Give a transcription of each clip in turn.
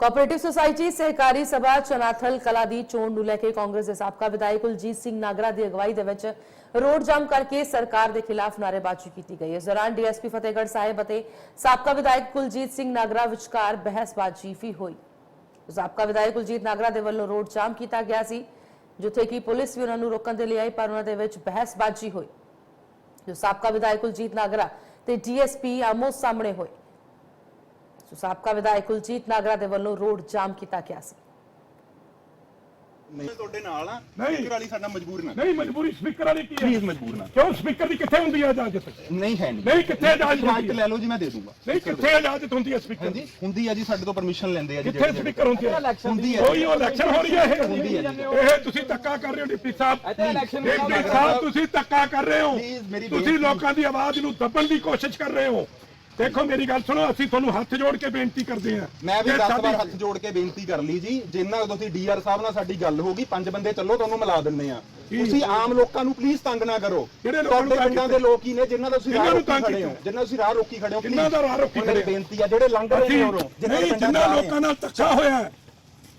Cooperative society ਸਹਿਕਾਰੀ ਸਭਾ, ਚਨਾਥਲ ਕਲਾ ਦੀ ਚੋਣ ਨੂੰ ਲੈ ਕੇ ਕਾਂਗਰਸ ਦੇ ਸਾਬਕਾ ਵਿਧਾਇਕ ਕੁਲਜੀਤ ਸਿੰਘ ਨਾਗਰਾ ਦੀ ਅਗਵਾਈ ਦੇ ਵਿੱਚ ਰੋਡ ਜਾਮ ਕਰਕੇ ਸਰਕਾਰ ਦੇ ਖਿਲਾਫ ਨਾਅਰੇਬਾਜ਼ੀ ਕੀਤੀ ਗਈ। ਇਸ ਦੌਰਾਨ ਡੀਐਸਪੀ ਫਤਿਹਗੜ੍ਹ ਸਾਹਿਬ ਅਤੇ ਸਾਬਕਾ ਵਿਧਾਇਕ ਕੁਲਜੀਤ ਸਿੰਘ ਨਾਗਰਾ ਵਿਚਕਾਰ ਬਹਿਸਬਾਜ਼ੀ ਵੀ ਹੋਈ। ਸਾਬਕਾ ਵਿਧਾਇਕ ਕੁਲਜੀਤ ਨਾਗਰਾ ਦੇ ਵੱਲੋਂ ਰੋਡ ਜਾਮ ਕੀਤਾ ਗਿਆ ਸੀ, ਜਿੱਥੇ ਕਿ ਪੁਲਿਸ ਵੀ ਉਹਨਾਂ ਨੂੰ ਰੋਕਣ ਦੇ ਲਈ ਆਈ, ਪਰ ਉਹਨਾਂ ਦੇ ਵਿੱਚ ਬਹਿਸਬਾਜ਼ੀ ਹੋਈ। ਜੋ ਸਾਬਕਾ ਵਿਧਾਇਕ ਕੁਲਜੀਤ ਨਾਗਰਾ ਤੇ ਡੀਐਸਪੀ ਆਮੋ ਸਾਹਮਣੇ ਹੋਏ। ਸੋ ਸਾਬਕਾ ਵਿਧਾਇਕ ਕੁਲਜੀਤ ਨਾਗਰਾ ਦੇ ਵੱਲੋਂ ਰੋਡ ਜਾਮ ਕੀਤਾ ਗਿਆ ਸੀ ਨਹੀਂ ਤੁਹਾਡੇ ਨਾਲ ਆ ਨਹੀਂ। ਸਪੀਕਰ ਵਾਲੀ ਸਾਡਾ ਮਜਬੂਰ ਨਾ ਨਹੀਂ ਮਜਬੂਰੀ ਸਪੀਕਰ ਵਾਲੀ ਕੀ ਹੈ ਪਲੀਜ਼ ਮਜਬੂਰ ਨਾ ਕਿਉਂ ਸਪੀਕਰ ਦੀ ਕਿੱਥੇ ਹੁੰਦੀ ਹੈ ਇਜਾਜ਼ਤ ਨਹੀਂ ਹੈ ਨਹੀਂ ਨਹੀਂ ਕਿੱਥੇ ਇਜਾਜ਼ਤ ਹੁੰਦੀ ਹੈ ਲੈ ਲਓ ਜੀ ਮੈਂ ਦੇ ਦੂੰਗਾ ਨਹੀਂ ਕਿੱਥੇ ਇਜਾਜ਼ਤ ਹੁੰਦੀ ਹੈ ਸਪੀਕਰ ਹਾਂਜੀ ਦੀ ਹੁੰਦੀ ਆ ਜੀ ਸਾਡੇ ਤੋਂ ਪਰਮਿਸ਼ਨ ਲੈਂਦੇ ਆ ਜੀ ਕਿੱਥੇ ਸਪੀਕਰ ਹੁੰਦੀ ਹੈ ਹੁੰਦੀ ਹੈ ਕੋਈ ਉਹ ਇਲੈਕਸ਼ਨ ਹੋ ਰਹੀ ਹੈ ਇਹ ਹੁੰਦੀ ਹੈ ਜੀ। ਇਹ ਤੁਸੀਂ ਧੱਕਾ ਕਰ ਰਹੇ ਹੋ ਡਿਪਟੀ ਸਾਹਿਬ ਡਿਪਟੀ ਸਾਹਿਬ ਤੁਸੀਂ ਧੱਕਾ ਕਰ ਰਹੇ ਹੋ Please, ਮੇਰੀ ਤੁਸੀਂ ਬੇਨਤੀ- ਲੋਕਾਂ ਦੀ ਆਵਾਜ਼ ਨੂੰ ਦੱਬਣ ਦੀ ਕੋਸ਼ਿਸ਼ ਕਰ ਰਹੇ ਹੋ ਦੇਖੋ ਮੇਰੀ ਗੱਲ ਸੁਣੋ ਅਸੀਂ ਤੁਹਾਨੂੰ ਹੱਥ ਜੋੜ ਕੇ ਬੇਨਤੀ ਕਰਦੇ ਹਾਂ। ਮੈਂ ਵੀ ਕਿ 10 ਸਾਡੀ- ਵਾਰ ਹੱਥ ਜੋੜ ਕੇ ਬੇਨਤੀ ਕਰ ਲਈ ਜੀ ਜਿੰਨਾ ਤੁਸੀਂ ਡੀਆਰ ਸਾਹਿਬ ਨਾਲ ਸਾਡੀ ਗੱਲ ਹੋ ਗਈ ਪੰਜ ਬੰਦੇ ਚੱਲੋ ਤੁਹਾਨੂੰ ਮਿਲਾ ਦਿੰਨੇ ਆ ਤੁਸੀਂ ਆਮ ਲੋਕਾਂ ਨੂੰ ਪਲੀਜ਼ ਤੰਗ ਨਾ ਕਰੋ। ਨੂੰ ਤੁਹਾਡੇ ਪਿੰਡਾਂ ਦੇ ਲੋਕ ਹੀ ਨੇ ਜਿਨ੍ਹਾਂ ਦਾ ਤੁਸੀਂ ਰਾਹ ਰੋਕੀ ਖੜੇ ਹੋ? ਜਿਨ੍ਹਾਂ ਤੁਸੀਂ ਰਾਹ ਰੋਕੀ ਖੜੇ ਹੋ ਕਿਹਨਾਂ ਦਾ ਰਾਹ ਰੋਕੀ ਖੜੇ? ਬੇਨਤੀ ਆ ਜਿਹੜੇ ਲੰਘ ਰਹੇ ਨੇ ਉਰੋਂ ਜਿਨ੍ਹਾਂ ਲੋਕਾਂ ਨਾਲ ਧੱਕਾ ਹੋਇਆ ਹੈ,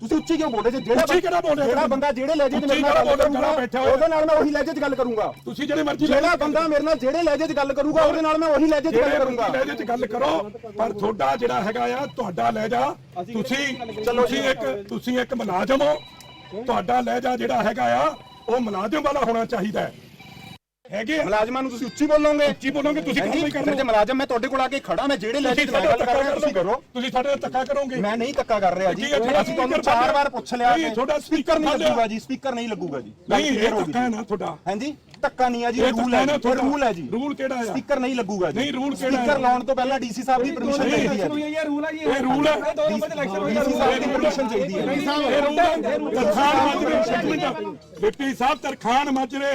ਤੁਸੀਂ ਉੱਚੀ ਕਿਉਂ ਬੋਲ ਜੇ ਜਿਹੜਾ ਉੱਚੀ ਕਿਹੜਾ ਬੋਲ ਰਿਹਾ? ਜਿਹੜਾ ਬੰਦਾ ਜਿਹੜੇ ਲਹਿਜੇ 'ਚ ਮੇਰੇ ਨਾਲ ਗੱਲ? ਕਰੂਗਾ। ਉਹਦੇ ਨਾਲ ਮੈਂ ਉਹੀ ਲਹਿਜੇ 'ਚ ਗੱਲ ਕਰੂੰਗਾ ਤੁਸੀਂ ਜਿਹੜੇ ਮਰਜ਼ੀ ਜਿਹੜਾ ਬੰਦਾ ਮੇਰੇ ਨਾਲ ਜਿਹੜੇ ਲਹਿਜੇ 'ਚ ਗੱਲ ਕਰੂਗਾ ਉਹਦੇ ਨਾਲ ਮੈਂ ਉਹੀ ਲਹਿਜੇ 'ਚ ਗੱਲ ਕਰੂੰਗਾ ਲਹਿਜੇ 'ਚ ਗੱਲ ਕਰੋ ਪਰ ਤੁਹਾਡਾ ਜਿਹੜਾ ਹੈਗਾ ਆ ਤੁਹਾਡਾ ਲਹਿਜਾ ਤੁਸੀਂ ਤੁਸੀਂ ਇੱਕ ਤੁਸੀਂ ਇੱਕ ਮੁਲਾਜ਼ਮ ਹੋ ਤੁਹਾਡਾ ਲਹਿਜਾ ਜਿਹੜਾ ਹੈਗਾ ਆ ਉਹ ਮੁਲਾਜ਼ਮ ਵਾਲਾ ਹੋਣਾ ਚਾਹੀਦਾ ਹੈ ਹੈਗੇ? ਮੁਲਾਜ਼ਮਾਂ ਨੂੰ ਤੁਸੀਂ ਉੱਚੀ ਬੋਲੋਗੇ? ਉੱਚੀ ਬੋਲੋਗੇ ਤੁਸੀਂ ਕਾਰਵਾਈ ਕਰਨੀ ਜੇ ਮੁਲਾਜ਼ਮ ਮੈਂ ਤੁਹਾਡੇ ਕੋਲ ਆ ਕੇ ਖੜਾ ਮੈਂ ਜਿਹੜੇ 'ਚ ਸਾਡੇ ਗੱਲ ਕਰ ਰਿਹਾ ਤੁਸੀਂ ਕਰੋ। ਤੁਸੀਂ ਸਾਡੇ ਨਾਲ ਧੱਕਾ ਕਰੋਗੇ। ਮੈਂ ਨਹੀਂ ਧੱਕਾ ਕਰ ਰਿਹਾ ਜੀ। ਹੈ, ਅਸੀਂ ਤੁਹਾਨੂੰ ਚਾਰ ਵਾਰ ਪੁੱਛ ਲਿਆ ਕਿ ਤੁਹਾਡਾ ਸਪੀਕਰ ਨਹੀਂ ਲੱਗੂਗਾ ਜੀ ਸਪੀਕਰ ਨਹੀਂ ਲੱਗੂਗਾ ਜੀ। ਨਹੀਂ ਇਹ ਹੋ ਧੱਕਾ ਹੈ ਨਾ ਤੁਹਾਡਾ। ਹਾਂਜੀ? ਧੱਕਾ ਨਹੀਂ ਆ ਜੀ ਰੂਲ ਹੈ ਹੈ ਤੁਹਾਡਾ। ਰੂਲ ਹੈ ਜੀ। ਰੂਲ ਕਿਹੜਾ ਆ ਸਪੀਕਰ ਨਹੀਂ ਲੱਗੂਗਾ ਜੀ। ਨਹੀਂ, rule ਕਿਹੜਾ ਹੈ? ਸਪੀਕਰ ਲਾਉਣ ਤੋਂ ਪਹਿਲਾਂ ਡੀਸੀ ਸਾਹਿਬ ਦੀ ਪਰਮਿਸ਼ਨ ਚਾਹੀਦੀ ਹੈ ਜੀ। ਇਹ ਰੂਲ ਹੈ ਇਹ ਰੂਲ ਹੈ। ਡੀਸੀ ਸਾਹਿਬ ਦੀ ਪਰਮਿਸ਼ਨ ਚਾਹੀਦੀ ਹੈ ਇਹ ਰੂਲ ਹੈ। ਤਰਖਾਨ ਮਾਜਰੇ ਡਿਪਟੀ ਸਾਹਿਬ ਤਰਖਾਨ ਮਾਜਰੇ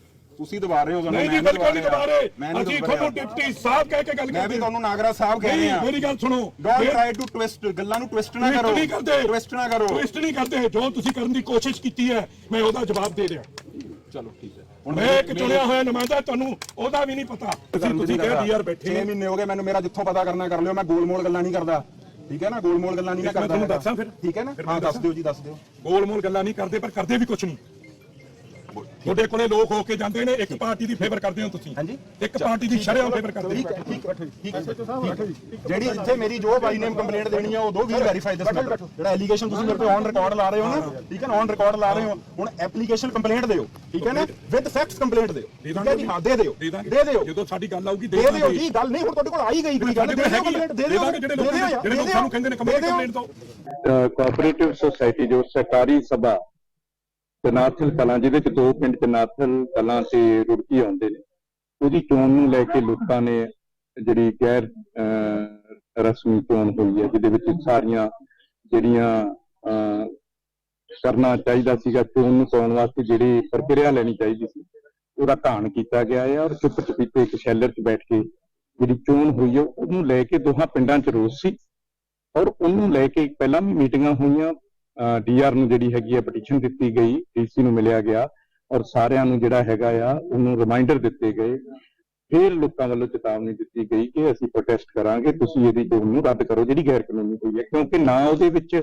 ਤੁਸੀਂ ਦਬਾ ਰਹੇ ਹੋ ਨਹੀਂ ਜੀ ਬਿਲਕੁਲ ਨਹੀਂ ਦਬਾ ਰਹੇ। ਮੈਂ ਨਹੀਂ ਅਸੀਂ ਤੁਹਾਨੂੰ। ਡਿਪਟੀ ਸਾਹਿਬ ਕਹਿ ਕੇ ਗੱਲ ਮੈਂ ਵੀ ਕਰਦੇ ਤੁਹਾਨੂੰ ਨਾਗਰਾ ਸਾਹਿਬ ਕਹਿ ਨਹੀਂ ਰਿਹਾ। ਮੇਰੀ ਗੱਲ ਸੁਣੋ। ਡੋਨਟ ਟ੍ਰਾਈ ਟੂ ਟਵਿਸਟ ਗੱਲਾਂ ਨੂੰ ਟਵਿਸਟ ਨਾ ਕਰੋ। ਨਹੀਂ ਕਰਦੇ। ਟਵਿਸਟ ਨਾ ਕਰੋ। ਟਵਿਸਟ ਨਹੀਂ ਕਰਦੇ। ਜੋ ਤੁਸੀਂ ਕਰਨ ਦੀ ਕੋਸ਼ਿਸ਼ ਕੀਤੀ ਹੈ ਮੈਂ ਉਹਦਾ ਜਵਾਬ ਦੇ ਰਿਹਾ। ਚਲੋ ਠੀਕ ਹੈ। ਮੈਂ ਇੱਕ ਚੁਣਿਆ ਹੋਇਆ ਨੁਮਾਇੰਦਾ ਤੁਹਾਨੂੰ ਉਹਦਾ ਵੀ ਨਹੀਂ ਪਤਾ। ਤੁਸੀਂ ਤੁਸੀਂ ਕਿਹਾ ਡੀਆਰ ਬੈਠੇ 6 ਨੇ ਮਹੀਨੇ ਹੋ ਗਏ ਮੈਨੂੰ ਮੇਰਾ ਜਿੱਥੋਂ ਪਤਾ ਕਰਨਾ ਕਰ ਲਿਓ। ਮੈਂ ਗੋਲ-ਮੋਲ ਗੱਲਾਂ ਨਹੀਂ ਕਰਦਾ। ਠੀਕ ਹੈ ਨਾ? ਗੋਲ-ਮੋਲ ਗੱਲਾਂ ਨਹੀਂ ਮੈਂ ਕਰਦਾ ਤੁਹਾਨੂੰ। ਦੱਸਾਂ ਫਿਰ? ਠੀਕ ਹੈ ਨਾ? ਹਾਂ ਦੱਸ ਦਿਓ ਜੀ ਦੱਸ ਦਿਓ। ਗੋਲ ਮੋਲ ਗੱਲਾਂ ਨਹੀਂ ਕਰਦੇ ਪਰ ਕਰਦੇ ਵੀ ਕੁਝ ਨਹੀਂ। ਤੁਹਾਡੇ ਕੋਲੇ ਲੋਕ ਹੋ ਕੇ ਜਾਂਦੇ ਨੇ ਇੱਕ ਪਾਰਟੀ ਦੀ ਫੇਵਰ ਕਰਦੇ ਹੋ ਤੁਸੀਂ। ਹਾਂਜੀ। ਇੱਕ ਪਾਰਟੀ ਦੀ ਸ਼ਰਿਆਂ ਫੇਵਰ ਕਰਦੇ ਠੀਕ ਹੋ ਹੈ ਠੀਕ ਹੈ ਠੀਕ ਹੈ। ਜਿਹੜੀ ਇੱਥੇ ਮੇਰੀ ਜੋ ਬਾਈ ਨੇਮ ਕੰਪਲੇਂਟ ਦੇਣੀ ਆ ਉਹ ਦੋ ਵੀ ਵੈਰੀਫਾਈ ਦਿਸ। ਜਿਹੜਾ ਐਲੀਗੇਸ਼ਨ ਤੁਸੀਂ ਮੇਰੇ ਤੇ ਔਨ ਰਿਕਾਰਡ ਲਾ ਰਹੇ ਹੋ ਨਾ ਠੀਕ ਹੈ ਨਾ? ਔਨ ਰਿਕਾਰਡ ਲਾ ਰਹੇ ਹੋ। ਹੁਣ ਐਪਲੀਕੇਸ਼ਨ ਕੰਪਲੇਂਟ ਦਿਓ ਠੀਕ ਹੈ ਨਾ? ਵਿਦ ਫੈਕਟਸ ਕੰਪਲੇਂਟ ਦਿਓ ਠੀਕ ਹੈ ਜੀ? ਹਾਂ ਦੇ ਦਿਓ। ਦੇ ਦਿਓ। ਜਦੋਂ ਸਾਡੀ ਗੱਲ ਆਊਗੀ ਦੇ ਦਿਓ ਜੀ। ਗੱਲ ਨਹੀਂ ਹੁਣ ਤੁਹਾਡੇ ਕੋਲ ਆਈ ਗਈ ਕੋਈ ਗੱਲ ਦੇ ਦਿਓ ਕੰਪਲੇਂਟ ਦੇ ਦਿਓ। ਜਿਹੜੇ ਲੋਕ ਸਾਨੂੰ ਕਹਿੰਦੇ ਨੇ ਕੰਪਲੇਂਟ ਦੋ ਕੋਆਪਰੇਟਿਵ ਸੁਸਾਇਟੀ ਜੋ ਸਰਕਾਰੀ ਸਭਾ ਤਨਾਥਲ ਕਲਾਂ, ਜਿਹਦੇ ਚ ਦੋ ਪਿੰਡ ਤਨਾਥਲ ਕਲਾਂ ਤੇ ਰੁੜਕੀ ਆਉਂਦੇ ਨੇ, ਉਹਦੀ ਚੋਣ ਨੂੰ ਲੈ ਕੇ ਲੋਕਾਂ ਨੇ ਜਿਹੜੀ ਗੈਰ ਰਸਮੀ ਚੋਣ ਹੋਈ ਹੈ, ਜਿਹਦੇ ਵਿੱਚ ਸਾਰੀਆਂ ਜਿਹੜੀਆਂ ਕਰਨਾ ਚਾਹੀਦਾ ਸੀਗਾ, ਚੋਣ ਨੂੰ ਪਾਉਣ ਵਾਸਤੇ ਜਿਹੜੀ ਪ੍ਰਕਿਰਿਆ ਲੈਣੀ ਚਾਹੀਦੀ ਸੀ, ਉਹਦਾ ਘਾਣ ਕੀਤਾ ਗਿਆ ਹੈ ਔਰ ਚੁੱਪ ਚੁਪੀਤੇ ਇੱਕ ਸ਼ੈਲਰ 'ਚ ਬੈਠ ਕੇ ਜਿਹੜੀ ਚੋਣ ਹੋਈ ਹੈ, ਉਹਨੂੰ ਲੈ ਕੇ ਦੋਹਾਂ ਪਿੰਡਾਂ 'ਚ ਰੋਸ ਸੀ ਔਰ ਉਹਨੂੰ ਲੈ ਕੇ ਪਹਿਲਾਂ ਵੀ ਮੀਟਿੰਗਾਂ ਹੋਈਆਂ ਡੀਆਰ ਨੂੰ ਜਿਹੜੀ ਹੈਗੀ ਹੈ ਪਟੀਸ਼ਨ ਦਿੱਤੀ ਗਈ ਡੀਸੀ ਨੂੰ ਮਿਲਿਆ ਗਿਆ ਔਰ ਸਾਰਿਆਂ ਨੂੰ ਜਿਹੜਾ ਹੈਗਾ ਆ, ਉਹਨੂੰ ਰਿਮਾਈਂਡਰ ਦਿੱਤੇ ਗਏ। ਫਿਰ ਲੋਕਾਂ ਵੱਲੋਂ ਚੇਤਾਵਨੀ ਦਿੱਤੀ ਗਈ ਕਿ ਅਸੀਂ ਪ੍ਰੋਟੈਸਟ ਕਰਾਂਗੇ, ਤੁਸੀਂ ਇਹਦੀ ਚੋਣ ਨੂੰ ਰੱਦ ਕਰੋ, ਜਿਹੜੀ ਗੈਰ ਕਾਨੂੰਨੀ ਹੋਈ ਹੈ। ਕਿਉਂਕਿ ਨਾ ਉਹਦੇ ਵਿੱਚ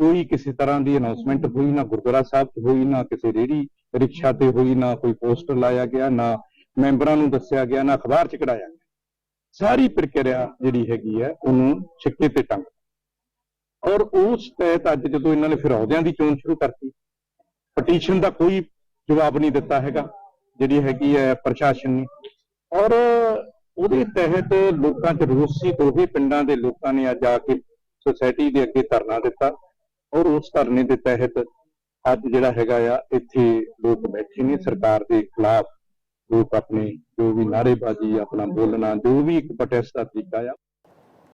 ਕੋਈ ਕਿਸੇ ਤਰ੍ਹਾਂ ਦੀ ਅਨਾਉਂਸਮੈਂਟ ਹੋਈ, ਨਾ ਗੁਰਦੁਆਰਾ ਸਾਹਿਬ 'ਚ ਹੋਈ, ਨਾ ਕਿਸੇ ਰੇੜੀ ਰਿਕਸ਼ਾ ਤੇ ਹੋਈ, ਨਾ ਕੋਈ ਪੋਸਟਰ ਲਾਇਆ ਗਿਆ, ਨਾ ਮੈਂਬਰਾਂ ਨੂੰ ਦੱਸਿਆ ਗਿਆ, ਨਾ ਅਖਬਾਰ 'ਚ ਕਢਾਇਆ ਗਿਆ। ਸਾਰੀ ਪ੍ਰਕਿਰਿਆ ਜਿਹੜੀ ਹੈਗੀ ਹੈ, ਉਹਨੂੰ ਛਿੱਕੇ ਤੇ ਟੰਗ ਔਰ ਉਸ ਤਹਿਤ ਅੱਜ ਜਦੋਂ ਇਹਨਾਂ ਨੇ ਫਿਰ ਦੀ ਚੋਣ ਸ਼ੁਰੂ ਕਰਤੀ ਪਟੀਸ਼ਨ ਦਾ ਕੋਈ ਜਵਾਬ ਨਹੀਂ ਦਿੱਤਾ ਹੈਗਾ, ਜਿਹੜੀ ਹੈਗੀ ਹੈ ਪ੍ਰਸ਼ਾਸਨ ਨੇ। ਔਰ ਉਹਦੇ ਤਹਿਤ ਲੋਕਾਂ 'ਚ ਰੋਸ ਸੀ ਦੋਹੇ ਪਿੰਡਾਂ ਦੇ ਲੋਕਾਂ ਨੇ ਅੱਜ ਆ ਕੇ ਸੁਸਾਇਟੀ ਦੇ ਅੱਗੇ ਧਰਨਾ ਦਿੱਤਾ। ਔਰ ਉਸ ਧਰਨੇ ਦੇ ਤਹਿਤ ਅੱਜ ਜਿਹੜਾ ਹੈਗਾ ਆ, ਇੱਥੇ ਲੋਕ ਬੈਠੇ ਨੇ ਸਰਕਾਰ ਦੇ ਖਿਲਾਫ। ਲੋਕ ਆਪਣੇ ਜੋ ਵੀ ਨਾਅਰੇਬਾਜ਼ੀ, ਆਪਣਾ ਬੋਲਣਾ, ਜੋ ਵੀ ਇੱਕ ਪ੍ਰੋਟੈਸਟ ਦਾ ਤਰੀਕਾ ਆ